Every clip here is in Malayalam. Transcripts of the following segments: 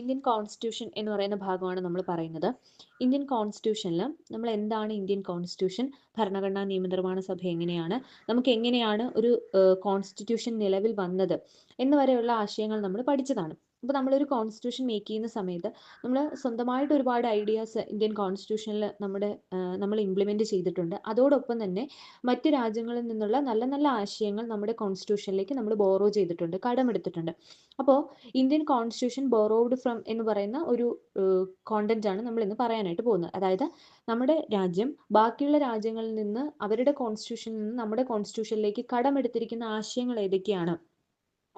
ഇന്ത്യൻ കോൺസ്റ്റിറ്റ്യൂഷൻ എന്ന് പറയുന്ന ഭാഗമാണ് നമ്മൾ പറയുന്നത്. ഇന്ത്യൻ കോൺസ്റ്റിറ്റ്യൂഷനിൽ നമ്മൾ എന്താണ് ഇന്ത്യൻ കോൺസ്റ്റിറ്റ്യൂഷൻ ഭരണഘടനാ നിയമനിർമ്മാണ സഭ എങ്ങനെയാണ്? നമുക്ക് എങ്ങനെയാണ് ഒരു കോൺസ്റ്റിറ്റ്യൂഷൻ നിലവിൽ വന്നത്? എന്ന് വരെയുള്ള ആശയങ്ങൾ നമ്മൾ പഠിച്ചതാണ്. അപ്പോൾ നമ്മളൊരു കോൺസ്റ്റിറ്റ്യൂഷൻ മേക്ക് ചെയ്യുന്ന സമയത്ത് നമ്മൾ സ്വന്തമായിട്ട് ഒരുപാട് ഐഡിയാസ് ഇന്ത്യൻ കോൺസ്റ്റിറ്റ്യൂഷനിൽ നമ്മുടെ നമ്മൾ ഇംപ്ലിമെന്റ് ചെയ്തിട്ടുണ്ട്. അതോടൊപ്പം തന്നെ മറ്റ് രാജ്യങ്ങളിൽ നിന്നുള്ള നല്ല നല്ല ആശയങ്ങൾ നമ്മുടെ കോൺസ്റ്റിറ്റ്യൂഷനിലേക്ക് നമ്മൾ ബോറോ ചെയ്തിട്ടുണ്ട് കടമെടുത്തിട്ടുണ്ട്. അപ്പോൾ ഇന്ത്യൻ കോൺസ്റ്റിറ്റ്യൂഷൻ ബോറോഡ് ഫ്രം എന്ന് പറയുന്ന ഒരു കോണ്ടന്റ് ആണ് നമ്മൾ ഇന്ന് പറയാനായിട്ട് പോകുന്നത്. അതായത് നമ്മുടെ രാജ്യം ബാക്കിയുള്ള രാജ്യങ്ങളിൽ നിന്ന് അവരുടെ കോൺസ്റ്റിറ്റ്യൂഷനിൽ നിന്ന് നമ്മുടെ കോൺസ്റ്റിറ്റ്യൂഷനിലേക്ക് കടമെടുത്തിരിക്കുന്ന ആശയങ്ങൾ ഏതൊക്കെയാണ്?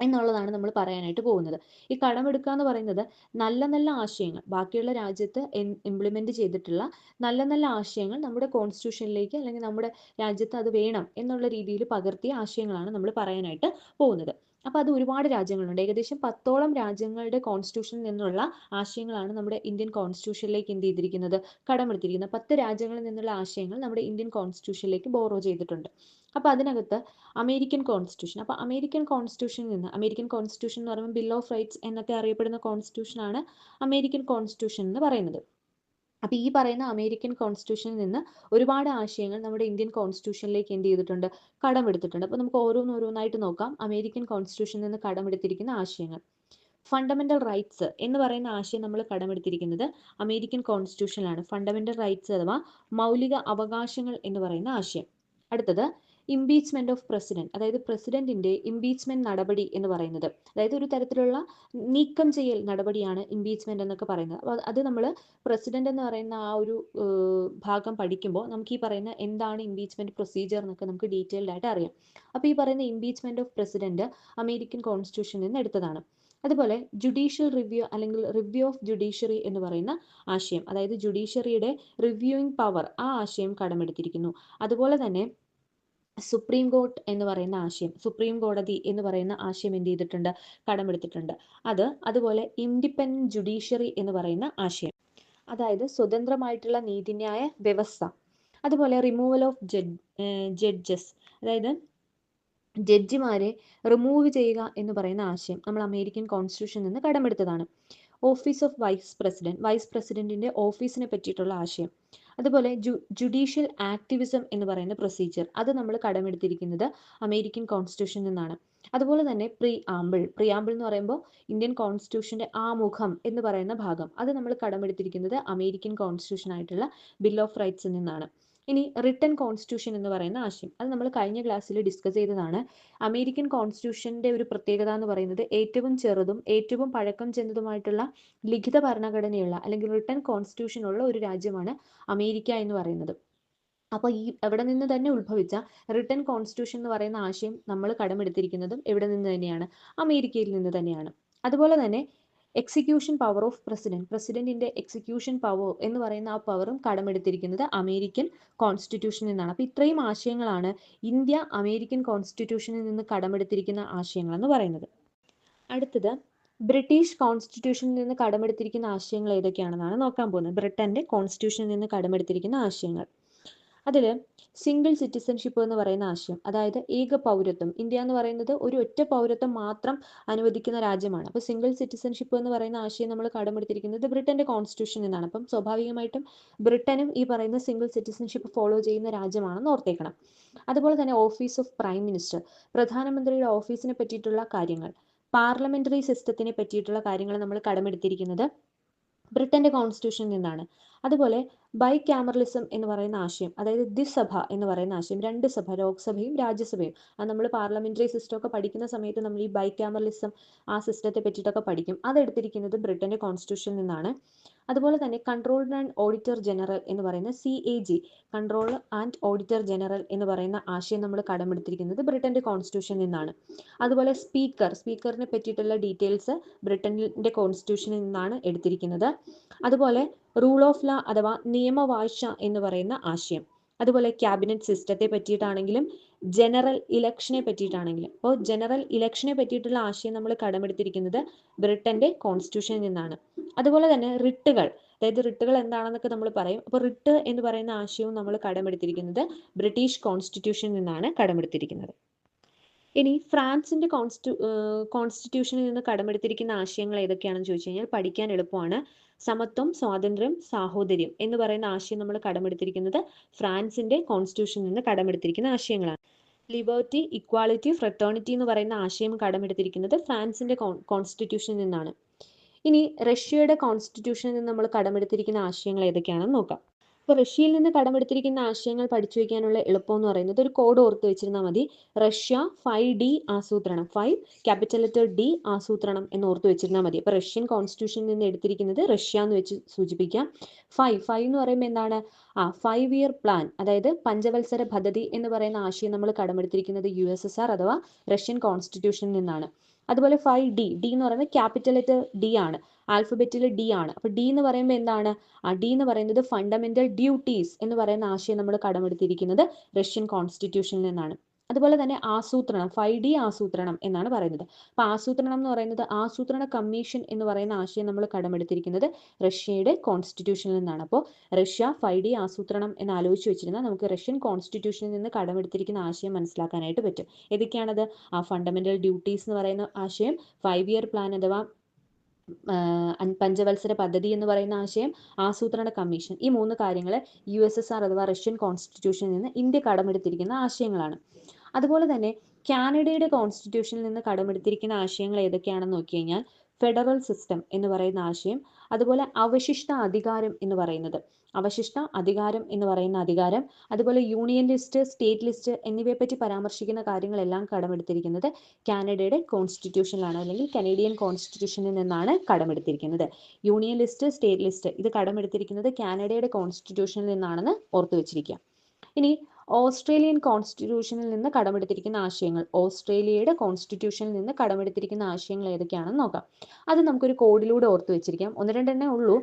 എന്നുള്ളതാണ് നമ്മൾ പറയാനായിട്ട് പോകുന്നത്. ഈ കടമെടുക്കുക എന്ന് പറയുന്നത് നല്ല നല്ല ആശയങ്ങൾ ബാക്കിയുള്ള രാജ്യത്ത് ഇംപ്ലിമെന്റ് ചെയ്തിട്ടുള്ള നല്ല നല്ല ആശയങ്ങൾ നമ്മുടെ കോൺസ്റ്റിറ്റ്യൂഷനിലേക്ക് അല്ലെങ്കിൽ നമ്മുടെ രാജ്യത്ത് അത് വേണം എന്നുള്ള രീതിയിൽ പകർത്തിയ ആശയങ്ങളാണ് നമ്മൾ പറയാനായിട്ട് പോകുന്നത്. അപ്പോൾ അത് ഒരുപാട് രാജ്യങ്ങളുണ്ട്. ഏകദേശം പത്തോളം രാജ്യങ്ങളുടെ കോൺസ്റ്റിറ്റ്യൂഷനിൽ നിന്നുള്ള ആശയങ്ങളാണ് നമ്മുടെ ഇന്ത്യൻ കോൺസ്റ്റിറ്റ്യൂഷനിലേക്ക് എന്ത് ചെയ്തിരിക്കുന്നത്? കടമെടുത്തിരിക്കുന്നത്. പത്ത് രാജ്യങ്ങളിൽ നിന്നുള്ള ആശയങ്ങൾ നമ്മുടെ ഇന്ത്യൻ കോൺസ്റ്റിറ്റ്യൂഷനിലേക്ക് ബോറോ ചെയ്തിട്ടുണ്ട്. അപ്പോൾ അതിനകത്ത് അമേരിക്കൻ കോൺസ്റ്റിറ്റ്യൂഷൻ അപ്പോൾ അമേരിക്കൻ കോൺസ്റ്റിറ്റ്യൂഷനിൽ നിന്ന് അമേരിക്കൻ കോൺസ്റ്റിറ്റ്യൂഷൻ എന്ന് പറയുമ്പോൾ ബിൽ ഓഫ് റൈറ്റ്സ് എന്നൊക്കെ അറിയപ്പെടുന്ന കോൺസ്റ്റിറ്റ്യൂഷനാണ് അമേരിക്കൻ കോൺസ്റ്റിറ്റ്യൂഷൻ എന്ന് പറയുന്നത്. അപ്പോൾ ഈ പറയുന്ന അമേരിക്കൻ കോൺസ്റ്റിറ്റ്യൂഷനിൽ നിന്ന് ഒരുപാട് ആശയങ്ങൾ നമ്മുടെ ഇന്ത്യൻ കോൺസ്റ്റിറ്റ്യൂഷനിലേക്ക് എന്ത് ചെയ്തിട്ടുണ്ട്? കടമെടുത്തിട്ടുണ്ട് അപ്പോൾ നമുക്ക് ഓരോന്നോരോന്നായിട്ട് നോക്കാം. അമേരിക്കൻ കോൺസ്റ്റിറ്റ്യൂഷനിൽ നിന്ന് കടമെടുത്തിരിക്കുന്ന ആശയങ്ങൾ. ഫണ്ടമെന്റൽ റൈറ്റ്സ് എന്ന് പറയുന്ന ആശയം നമ്മൾ കടമെടുത്തിരിക്കുന്നത് അമേരിക്കൻ കോൺസ്റ്റിറ്റ്യൂഷനിലാണ് ഫണ്ടമെന്റൽ റൈറ്റ്സ് അഥവാ മൗലിക അവകാശങ്ങൾ എന്ന് പറയുന്ന ആശയം. അടുത്തത് ഇംപീച്ച്മെന്റ് ഓഫ് പ്രസിഡന്റ് അതായത് പ്രസിഡന്റിന്റെ ഇംപീച്ച്മെന്റ് നടപടി എന്ന് പറയുന്നത്. അതായത് ഒരു തരത്തിലുള്ള നീക്കം ചെയ്യൽ നടപടിയാണ് ഇംപീച്ച്മെന്റ് എന്നൊക്കെ പറയുന്നത്. അപ്പോൾ അത് നമ്മൾ പ്രസിഡന്റ് എന്ന് പറയുന്ന ആ ഒരു ഭാഗം പഠിക്കുമ്പോൾ നമുക്ക് ഈ പറയുന്ന എന്താണ് ഇംപീച്ച്മെന്റ് പ്രൊസീജിയർ എന്നൊക്കെ നമുക്ക് ഡീറ്റെയിൽഡ് ആയിട്ട് അറിയാം. അപ്പോൾ ഈ പറയുന്ന ഇംപീച്ച്മെന്റ് ഓഫ് പ്രസിഡന്റ് അമേരിക്കൻ കോൺസ്റ്റിറ്റ്യൂഷനിൽ നിന്ന് എടുത്തതാണ്. അതുപോലെ ജുഡീഷ്യൽ റിവ്യൂ അല്ലെങ്കിൽ റിവ്യൂ ഓഫ് ജുഡീഷ്യറി എന്ന് പറയുന്ന ആശയം അതായത് ജുഡീഷ്യറിയുടെ റിവ്യൂയിങ് പവർ ആ ആശയം കടമെടുത്തിരിക്കുന്നു. അതുപോലെ തന്നെ സുപ്രീം കോർട്ട് എന്ന് പറയുന്ന ആശയം സുപ്രീം കോടതി എന്ന് പറയുന്ന ആശയം എന്ത് ചെയ്തിട്ടുണ്ട്? കടമെടുത്തിട്ടുണ്ട് അത് അതുപോലെ ഇൻഡിപെൻഡന്റ് ജുഡീഷ്യറി എന്ന് പറയുന്ന ആശയം. അതായത് സ്വതന്ത്രമായിട്ടുള്ള നീതിന്യായ വ്യവസ്ഥ. അതുപോലെ റിമൂവൽ ഓഫ് ജഡ്ജസ് അതായത് ജഡ്ജിമാരെ റിമൂവ് ചെയ്യുക എന്ന് പറയുന്ന ആശയം. നമ്മൾ അമേരിക്കൻ കോൺസ്റ്റിറ്റ്യൂഷനിൽ നിന്ന് കടമെടുത്തതാണ്. Office of vice president vice പ്രസിഡന്റിന്റെ ഓഫീസിനെ പറ്റിയിട്ടുള്ള ആശയം. അതുപോലെ ജു ജുഡീഷ്യൽ ആക്ടിവിസം എന്ന് പറയുന്ന പ്രൊസീജിയർ അത് നമ്മൾ കടമെടുത്തിരിക്കുന്നത് അമേരിക്കൻ കോൺസ്റ്റിറ്റ്യൂഷനിൽ നിന്നാണ്. അതുപോലെ തന്നെ പ്രീ ആമ്പിൾ പ്രീ ആമ്പിൾ എന്ന് പറയുമ്പോൾ ഇന്ത്യൻ കോൺസ്റ്റിറ്റ്യൂഷന്റെ ആമുഖം എന്ന് പറയുന്ന ഭാഗം. അത് നമ്മൾ കടമെടുത്തിരിക്കുന്നത് അമേരിക്കൻ കോൺസ്റ്റിറ്റ്യൂഷൻ ആയിട്ടുള്ള ബിൽ ഓഫ് റൈറ്റ്സിൽ നിന്നാണ്. ഇനി റിട്ടൺ കോൺസ്റ്റിറ്റ്യൂഷൻ എന്ന് പറയുന്ന ആശയം. അത് നമ്മൾ കഴിഞ്ഞ ക്ലാസ്സിൽ ഡിസ്കസ് ചെയ്തതാണ്. അമേരിക്കൻ കോൺസ്റ്റിറ്റ്യൂഷന്റെ ഒരു പ്രത്യേകത എന്ന് പറയുന്നത് ഏറ്റവും ചെറുതും ഏറ്റവും പഴക്കം ചെന്നതുമായിട്ടുള്ള ലിഖിത ഭരണഘടനയുള്ള അല്ലെങ്കിൽ റിട്ടൺ കോൺസ്റ്റിറ്റ്യൂഷൻ ഉള്ള ഒരു രാജ്യമാണ് അമേരിക്ക എന്ന് പറയുന്നത്. അപ്പോൾ ഈ എവിടെ നിന്ന് തന്നെ ഉത്ഭവിച്ച റിട്ടൺ കോൺസ്റ്റിറ്റ്യൂഷൻ എന്ന് പറയുന്ന ആശയം നമ്മൾ കടമെടുത്തിരിക്കുന്നതും എവിടെ നിന്ന് തന്നെയാണ്? അമേരിക്കയിൽ നിന്ന് തന്നെയാണ്. അതുപോലെ തന്നെ എക്സിക്യൂഷൻ പവർ ഓഫ് പ്രസിഡന്റ് പ്രസിഡന്റിന്റെ എക്സിക്യൂഷൻ പവർ എന്ന് പറയുന്ന ആ പവറും കടമെടുത്തിരിക്കുന്നത് അമേരിക്കൻ കോൺസ്റ്റിറ്റ്യൂഷനിൽ നിന്നാണ്. അപ്പോൾ ഇത്രയും ആശയങ്ങളാണ് ഇന്ത്യ അമേരിക്കൻ കോൺസ്റ്റിറ്റ്യൂഷനിൽ നിന്ന് കടമെടുത്തിരിക്കുന്ന ആശയങ്ങൾ എന്ന് പറയുന്നത്. അടുത്തത് ബ്രിട്ടീഷ് കോൺസ്റ്റിറ്റ്യൂഷനിൽ നിന്ന് കടമെടുത്തിരിക്കുന്ന ആശയങ്ങൾ ഏതൊക്കെയാണെന്നാണ് നോക്കാൻ പോകുന്നത്. ബ്രിട്ടന്റെ കോൺസ്റ്റിറ്റ്യൂഷനിൽ നിന്ന് കടമെടുത്തിരിക്കുന്ന ആശയങ്ങൾ. അതിൽ സിംഗിൾ സിറ്റിസൺഷിപ്പ് എന്ന് പറയുന്ന ആശയം അതായത് ഏക പൗരത്വം. ഇന്ത്യ എന്ന് പറയുന്നത് ഒരു ഒറ്റ പൗരത്വം മാത്രം അനുവദിക്കുന്ന രാജ്യമാണ്. അപ്പോൾ സിംഗിൾ സിറ്റിസൺഷിപ്പ് എന്ന് പറയുന്ന ആശയം നമ്മൾ കടമെടുത്തിരിക്കുന്നത് ബ്രിട്ടന്റെ കോൺസ്റ്റിറ്റ്യൂഷൻ എന്നാണ്. അപ്പം സ്വാഭാവികമായിട്ടും ബ്രിട്ടനും ഈ പറയുന്ന സിംഗിൾ സിറ്റിസൺഷിപ്പ് ഫോളോ ചെയ്യുന്ന രാജ്യമാണെന്ന് ഓർത്തേക്കണം. അതുപോലെ തന്നെ ഓഫീസ് ഓഫ് പ്രൈം മിനിസ്റ്റർ പ്രധാനമന്ത്രിയുടെ ഓഫീസിനെ പറ്റിയിട്ടുള്ള കാര്യങ്ങൾ പാർലമെന്ററി സിസ്റ്റത്തിനെ പറ്റിയിട്ടുള്ള കാര്യങ്ങൾ നമ്മൾ കടമെടുത്തിരിക്കുന്നത് ബ്രിട്ടന്റെ കോൺസ്റ്റിറ്റ്യൂഷനിൽ നിന്നാണ്. അതുപോലെ ബൈ ക്യാമറലിസം എന്ന് പറയുന്ന ആശയം അതായത് ദ്വിസഭ എന്ന് പറയുന്ന ആശയം രണ്ട് സഭ ലോക്സഭയും രാജ്യസഭയും. അത് നമ്മൾ പാർലമെന്ററി സിസ്റ്റം ഒക്കെ പഠിക്കുന്ന സമയത്ത് നമ്മൾ ഈ ബൈ ക്യാമറലിസം ആ സിസ്റ്റത്തെ പറ്റിയിട്ടൊക്കെ പഠിക്കും. അതെടുത്തിരിക്കുന്നത് ബ്രിട്ടന്റെ കോൺസ്റ്റിറ്റ്യൂഷനിൽ നിന്നാണ്. അതുപോലെ തന്നെ കൺട്രോൾ ആൻഡ് ഓഡിറ്റർ ജനറൽ എന്ന് പറയുന്ന C A G control and auditor general എന്ന് പറയുന്ന ആശയം നമ്മൾ കടമെടുത്തിരിക്കുന്നത് ബ്രിട്ടന്റെ കോൺസ്റ്റിറ്റ്യൂഷനിൽ നിന്നാണ്. അതുപോലെ സ്പീക്കർ സ്പീക്കറിനെ പറ്റിയിട്ടുള്ള ഡീറ്റെയിൽസ് ബ്രിട്ടന്റെ കോൺസ്റ്റിറ്റ്യൂഷനിൽ നിന്നാണ് എടുത്തിരിക്കുന്നത്. അതുപോലെ റൂൾ ഓഫ് ലാ അഥവാ നിയമവാഴ്ച എന്ന് പറയുന്ന ആശയം. അതുപോലെ ക്യാബിനറ്റ് സിസ്റ്റത്തെ പറ്റിയിട്ടാണെങ്കിലും ജനറൽ ഇലക്ഷനെ പറ്റിയിട്ടാണെങ്കിലും. അപ്പോൾ ജനറൽ ഇലക്ഷനെ പറ്റിയിട്ടുള്ള ആശയം നമ്മൾ കടമെടുത്തിരിക്കുന്നത് ബ്രിട്ടന്റെ കോൺസ്റ്റിറ്റ്യൂഷനിൽ നിന്നാണ്. അതുപോലെ തന്നെ റിട്ടുകൾ അതായത് റിട്ടുകൾ എന്താണെന്നൊക്കെ നമ്മൾ പറയും. അപ്പോൾ റിട്ട് എന്ന് പറയുന്ന ആശയവും നമ്മൾ കടമെടുത്തിരിക്കുന്നത് ബ്രിട്ടീഷ് കോൺസ്റ്റിറ്റ്യൂഷനിൽ നിന്നാണ് കടമെടുത്തിരിക്കുന്നത്. ഇനി ഫ്രാൻസിന്റെ കോൺസ്റ്റി കോൺസ്റ്റിറ്റ്യൂഷനിൽ നിന്ന് കടമെടുത്തിരിക്കുന്ന ആശയങ്ങൾ ഏതൊക്കെയാണെന്ന് ചോദിച്ചു കഴിഞ്ഞാൽ പഠിക്കാൻ എളുപ്പമാണ്. സമത്വം സ്വാതന്ത്ര്യം സാഹോദര്യം എന്ന് പറയുന്ന ആശയം നമ്മൾ കടമെടുത്തിരിക്കുന്നത് ഫ്രാൻസിന്റെ കോൺസ്റ്റിറ്റ്യൂഷനിൽ നിന്ന് കടമെടുത്തിരിക്കുന്ന ആശയങ്ങളാണ്. ലിബർട്ടി ഇക്വാളിറ്റി ഫ്രട്ടേണിറ്റി എന്ന് പറയുന്ന ആശയം കടമെടുത്തിരിക്കുന്നത് ഫ്രാൻസിന്റെ കോൺസ്റ്റിറ്റ്യൂഷനിൽ നിന്നാണ്. ഇനി റഷ്യയുടെ കോൺസ്റ്റിറ്റ്യൂഷനിൽ നിന്ന് നമ്മൾ കടമെടുത്തിരിക്കുന്ന ആശയങ്ങൾ ഏതൊക്കെയാണെന്ന് നോക്കാം. അപ്പോൾ റഷ്യയിൽ നിന്ന് കടമെടുത്തിരിക്കുന്ന ആശയങ്ങൾ പഠിച്ചു വയ്ക്കാനുള്ള എളുപ്പം എന്ന് പറയുന്നത് ഒരു കോഡ് ഓർത്ത് വെച്ചിരുന്നാൽ മതി. റഷ്യ ഫൈവ് ഡി ആസൂത്രണം. ഫൈവ് ക്യാപിറ്റൽ ലെറ്റർ ഡി ആസൂത്രണം എന്ന് ഓർത്ത് വെച്ചിരുന്നാൽ മതി. അപ്പോൾ റഷ്യൻ കോൺസ്റ്റിറ്റ്യൂഷനിൽ നിന്ന് എടുത്തിരിക്കുന്നത് റഷ്യ എന്ന് വെച്ച് സൂചിപ്പിക്കാം. ഫൈവ് ഫൈവ് എന്ന് പറയുമ്പോൾ എന്താണ്? ആ ഫൈവ് ഇയർ പ്ലാൻ അതായത് പഞ്ചവത്സര പദ്ധതി എന്ന് പറയുന്ന ആശയം നമ്മൾ കടമെടുത്തിരിക്കുന്നത് യു എസ് എസ് ആർ അഥവാ റഷ്യൻ കോൺസ്റ്റിറ്റ്യൂഷനിൽ നിന്നാണ്. അതുപോലെ ഫൈവ് ഡി ഡി എന്ന് പറയുന്നത് ക്യാപിറ്റൽ ലെറ്റർ ഡി ആണ് ആൽഫബറ്റിൽ ഡി ആണ്. അപ്പോൾ ഡി എന്ന് പറയുമ്പോൾ എന്താണ്? ആ ഡി എന്ന് പറയുന്നത് ഫണ്ടമെന്റൽ ഡ്യൂട്ടീസ് എന്ന് പറയുന്ന ആശയം നമ്മൾ കടമെടുത്തിരിക്കുന്നത് റഷ്യൻ കോൺസ്റ്റിറ്റ്യൂഷനിൽ നിന്നാണ്. അതുപോലെ തന്നെ ആസൂത്രണം ഫൈവ് ഡി ആസൂത്രണം എന്നാണ് പറയുന്നത്. അപ്പോൾ ആസൂത്രണം എന്ന് പറയുന്നത് ആസൂത്രണ കമ്മീഷൻ എന്ന് പറയുന്ന ആശയം നമ്മൾ കടമെടുത്തിരിക്കുന്നത് റഷ്യയുടെ കോൺസ്റ്റിറ്റ്യൂഷനിൽ നിന്നാണ്. അപ്പോൾ റഷ്യ ഫൈവ് ഡി ആസൂത്രണം എന്ന് ആലോചിച്ച് വെച്ചിരുന്നാൽ നമുക്ക് റഷ്യൻ കോൺസ്റ്റിറ്റ്യൂഷനിൽ നിന്ന് കടമെടുത്തിരിക്കുന്ന ആശയം മനസ്സിലാക്കാനായിട്ട് പറ്റും. ഏതൊക്കെയാണത്? ആ ഫണ്ടമെന്റൽ ഡ്യൂട്ടീസ് എന്ന് പറയുന്ന ആശയം ഫൈവ് ഇയർ പ്ലാൻ അഥവാ പഞ്ചവത്സര പദ്ധതി എന്ന് പറയുന്ന ആശയം ആസൂത്രണ കമ്മീഷൻ. ഈ മൂന്ന് കാര്യങ്ങൾ യു എസ് എസ് ആർ അഥവാ റഷ്യൻ കോൺസ്റ്റിറ്റ്യൂഷനിൽ നിന്ന് ഇന്ത്യ കടമെടുത്തിരിക്കുന്ന ആശയങ്ങളാണ്. അതുപോലെ തന്നെ കാനഡയുടെ കോൺസ്റ്റിറ്റ്യൂഷനിൽ നിന്ന് കടമെടുത്തിരിക്കുന്ന ആശയങ്ങൾ ഏതൊക്കെയാണെന്ന് നോക്കി കഴിഞ്ഞാൽ ഫെഡറൽ സിസ്റ്റം എന്ന് പറയുന്ന ആശയം അതുപോലെ അവശിഷ്ട അധികാരം എന്ന് പറയുന്നത്. അവശിഷ്ട അധികാരം എന്ന് പറയുന്ന അധികാരം അതുപോലെ യൂണിയൻ ലിസ്റ്റ് സ്റ്റേറ്റ് ലിസ്റ്റ് എന്നിവയെ പറ്റി പരാമർശിക്കുന്ന കാര്യങ്ങളെല്ലാം കടമെടുത്തിരിക്കുന്നത് കാനഡയുടെ കോൺസ്റ്റിറ്റ്യൂഷനിലാണ് അല്ലെങ്കിൽ കനേഡിയൻ കോൺസ്റ്റിറ്റ്യൂഷനിൽ നിന്നാണ് കടമെടുത്തിരിക്കുന്നത്. യൂണിയൻ ലിസ്റ്റ് സ്റ്റേറ്റ് ലിസ്റ്റ് ഇത് കടമെടുത്തിരിക്കുന്നത് കാനഡയുടെ കോൺസ്റ്റിറ്റ്യൂഷനിൽ നിന്നാണെന്ന് ഓർത്തു വെച്ചിരിക്കുക. ഇനി ഓസ്ട്രേലിയൻ കോൺസ്റ്റിറ്റ്യൂഷനിൽ നിന്ന് കടമെടുത്തിരിക്കുന്ന ആശയങ്ങൾ ഓസ്ട്രേലിയയുടെ കോൺസ്റ്റിറ്റ്യൂഷനിൽ നിന്ന് കടമെടുത്തിരിക്കുന്ന ആശയങ്ങൾ ഏതൊക്കെയാണെന്ന് നോക്കാം. അത് നമുക്കൊരു കോഡിലൂടെ ഓർത്തു വെച്ചിരിക്കാം. ഒന്ന് രണ്ടെണ്ണേ ഉള്ളൂ.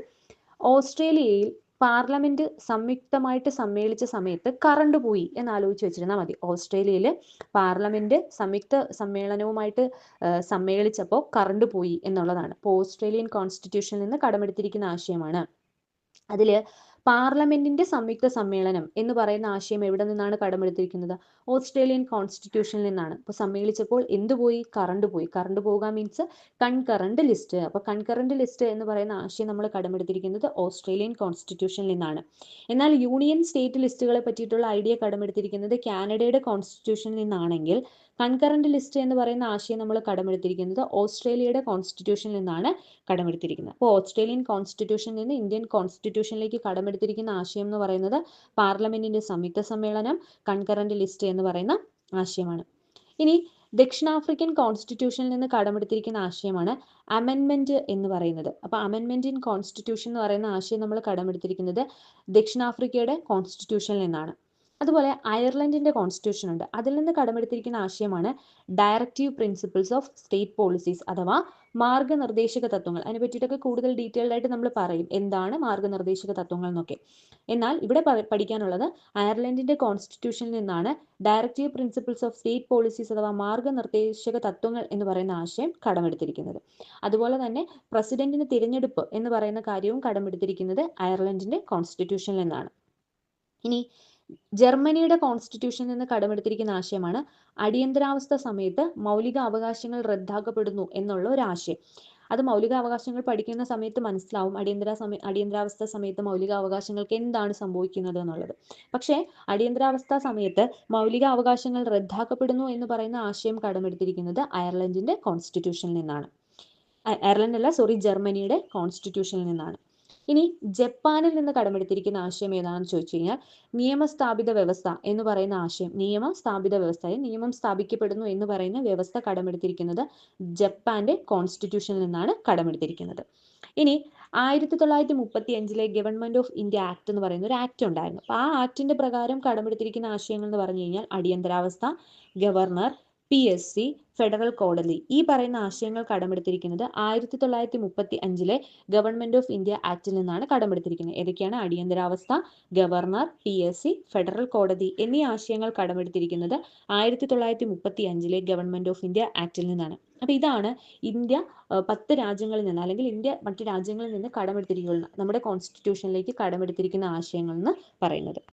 ഓസ്ട്രേലിയയിൽ പാർലമെന്റ് സംയുക്തമായിട്ട് സമ്മേളിച്ച സമയത്ത് കറണ്ട് പോയി എന്ന് ആലോചിച്ച് വെച്ചിരുന്നാൽ മതി. ഓസ്ട്രേലിയയിൽ പാർലമെന്റ് സംയുക്ത സമ്മേളനവുമായിട്ട് സമ്മേളിച്ചപ്പോൾ കറണ്ട് പോയി എന്നുള്ളതാണ്. അപ്പോൾ ഓസ്ട്രേലിയൻ കോൺസ്റ്റിറ്റ്യൂഷനിൽ നിന്ന് കടമെടുത്തിരിക്കുന്ന ആശയമാണ്. അതിൽ പാർലമെന്റിന്റെ സംയുക്ത സമ്മേളനം എന്ന് പറയുന്ന ആശയം എവിടെ നിന്നാണ് കടമെടുത്തിരിക്കുന്നത്? ഓസ്ട്രേലിയൻ കോൺസ്റ്റിറ്റ്യൂഷനിൽ നിന്നാണ്. അപ്പോൾ സമ്മേളിച്ചപ്പോൾ എന്ത് പോയി? കറണ്ട് പോയി. കറണ്ട് പോകുക മീൻസ് കൺകറന്റ് ലിസ്റ്റ്. അപ്പോൾ കൺകറന്റ് ലിസ്റ്റ് എന്ന് പറയുന്ന ആശയം നമ്മൾ കടമെടുത്തിരിക്കുന്നത് ഓസ്ട്രേലിയൻ കോൺസ്റ്റിറ്റ്യൂഷനിൽ നിന്നാണ്. എന്നാൽ യൂണിയൻ സ്റ്റേറ്റ് ലിസ്റ്റുകളെ പറ്റിയിട്ടുള്ള ഐഡിയ കടമെടുത്തിരിക്കുന്നത് കാനഡയുടെ കോൺസ്റ്റിറ്റ്യൂഷനിൽ നിന്നാണെങ്കിൽ കൺകറന്റ് ലിസ്റ്റ് എന്ന് പറയുന്ന ആശയം നമ്മൾ കടമെടുത്തിരിക്കുന്നത് ഓസ്ട്രേലിയയുടെ കോൺസ്റ്റിറ്റ്യൂഷനിൽ നിന്നാണ് കടമെടുത്തിരിക്കുന്നത്. അപ്പോൾ ഓസ്ട്രേലിയൻ കോൺസ്റ്റിറ്റ്യൂഷനിൽ നിന്ന് ഇന്ത്യൻ കോൺസ്റ്റിറ്റ്യൂഷനിലേക്ക് കടമെടുത്തിരിക്കുന്ന ആശയം എന്ന് പറയുന്നത് പാർലമെന്റിന്റെ സംയുക്ത സമ്മേളനം കൺകറന്റ് ലിസ്റ്റ് എന്ന് പറയുന്ന ആശയമാണ്. ഇനി ദക്ഷിണാഫ്രിക്കൻ കോൺസ്റ്റിറ്റ്യൂഷനിൽ നിന്ന് കടമെടുത്തിരിക്കുന്ന ആശയമാണ് അമെൻമെന്റ് എന്ന് പറയുന്നത്. അപ്പോൾ അമെൻമെന്റ് ഇൻ കോൺസ്റ്റിറ്റ്യൂഷൻ എന്ന് പറയുന്ന ആശയം നമ്മൾ കടമെടുത്തിരിക്കുന്നത് ദക്ഷിണാഫ്രിക്കയുടെ കോൺസ്റ്റിറ്റ്യൂഷനിൽ നിന്നാണ്. അതുപോലെ അയർലൻഡിന്റെ കോൺസ്റ്റിറ്റ്യൂഷൻ ഉണ്ട്. അതിൽ നിന്ന് കടമെടുത്തിരിക്കുന്ന ആശയമാണ് directive principles of state policies അഥവാ മാർഗനിർദ്ദേശക തത്വങ്ങൾ. അതിനെ പറ്റിയിട്ടൊക്കെ കൂടുതൽ ഡീറ്റെയിൽഡ് ആയിട്ട് നമ്മൾ പറയും. എന്താണ് മാർഗനിർദ്ദേശക തത്വങ്ങൾ എന്നൊക്കെ. എന്നാൽ ഇവിടെ പഠിക്കാനുള്ളത് അയർലൻഡിന്റെ കോൺസ്റ്റിറ്റ്യൂഷനിൽ നിന്നാണ് directive principles of state policies അഥവാ മാർഗനിർദ്ദേശക തത്വങ്ങൾ എന്ന് പറയുന്ന ആശയം കടമെടുത്തിരിക്കുന്നത്. അതുപോലെ തന്നെ പ്രസിഡന്റിന്റെ തിരഞ്ഞെടുപ്പ് എന്ന് പറയുന്ന കാര്യവും കടമെടുത്തിരിക്കുന്നത് അയർലൻഡിന്റെ കോൺസ്റ്റിറ്റ്യൂഷനിൽ നിന്നാണ്. ഇനി ജർമ്മനിയുടെ കോൺസ്റ്റിറ്റ്യൂഷനിൽ നിന്ന് കടമെടുത്തിരിക്കുന്ന ആശയമാണ് അടിയന്തരാവസ്ഥ സമയത്ത് മൗലിക അവകാശങ്ങൾ റദ്ദാക്കപ്പെടുന്നു എന്നുള്ള ഒരു ആശയം. അത് മൗലിക അവകാശങ്ങൾ പഠിക്കുന്ന സമയത്ത് മനസ്സിലാവും അടിയന്തര സമയ അടിയന്തരാവസ്ഥ സമയത്ത് മൗലിക അവകാശങ്ങൾക്ക് എന്താണ് സംഭവിക്കുന്നത് എന്നുള്ളത്. പക്ഷേ അടിയന്തരാവസ്ഥ സമയത്ത് മൗലിക അവകാശങ്ങൾ റദ്ദാക്കപ്പെടുന്നു എന്ന് പറയുന്ന ആശയം കടമെടുത്തിരിക്കുന്നത് അയർലൻഡിന്റെ കോൺസ്റ്റിറ്റ്യൂഷനിൽ നിന്നാണ്. അയർലൻഡ് അല്ല സോറി ജർമ്മനിയുടെ കോൺസ്റ്റിറ്റ്യൂഷനിൽ നിന്നാണ്. ഇനി ജപ്പാനിൽ നിന്ന് കടമെടുത്തിരിക്കുന്ന ആശയം ഏതാണെന്ന് ചോദിച്ചു കഴിഞ്ഞാൽ നിയമസ്ഥാപിത വ്യവസ്ഥ എന്ന് പറയുന്ന ആശയം നിയമ സ്ഥാപിത വ്യവസ്ഥ നിയമം സ്ഥാപിക്കപ്പെടുന്നു എന്ന് പറയുന്ന വ്യവസ്ഥ കടമെടുത്തിരിക്കുന്നത് ജപ്പാന്റെ കോൺസ്റ്റിറ്റ്യൂഷനിൽ നിന്നാണ് കടമെടുത്തിരിക്കുന്നത്. ഇനി ആയിരത്തി തൊള്ളായിരത്തി മുപ്പത്തി അഞ്ചിലെ ഗവൺമെന്റ് ഓഫ് ഇന്ത്യ ആക്ട് എന്ന് പറയുന്ന ഒരു ആക്ട് ഉണ്ടായിരുന്നു. അപ്പൊ ആ ആക്ടിന്റെ പ്രകാരം കടമെടുത്തിരിക്കുന്ന ആശയങ്ങൾ എന്ന് പറഞ്ഞു കഴിഞ്ഞാൽ അടിയന്തരാവസ്ഥ governor P S C federal കോടതി ഈ പറയുന്ന ആശയങ്ങൾ കടമെടുത്തിരിക്കുന്നത് ആയിരത്തി തൊള്ളായിരത്തി മുപ്പത്തി അഞ്ചിലെ ഗവൺമെന്റ് ഓഫ് ഇന്ത്യ ആക്ടിൽ നിന്നാണ് കടമെടുത്തിരിക്കുന്നത്. ഏതൊക്കെയാണ്? അടിയന്തരാവസ്ഥ governor P S C federal കോടതി എന്നീ ആശയങ്ങൾ കടമെടുത്തിരിക്കുന്നത് ആയിരത്തി തൊള്ളായിരത്തി മുപ്പത്തി അഞ്ചിലെ ഗവൺമെന്റ് ഓഫ് ഇന്ത്യ ആക്ടിൽ നിന്നാണ്. അപ്പൊ ഇതാണ് ഇന്ത്യ പത്ത് രാജ്യങ്ങളിൽ നിന്ന് അല്ലെങ്കിൽ ഇന്ത്യ മറ്റു രാജ്യങ്ങളിൽ നിന്ന് കടമെടുത്തിരിക്കുന്ന നമ്മുടെ കോൺസ്റ്റിറ്റ്യൂഷനിലേക്ക് കടമെടുത്തിരിക്കുന്ന ആശയങ്ങൾ എന്ന് പറയുന്നത്.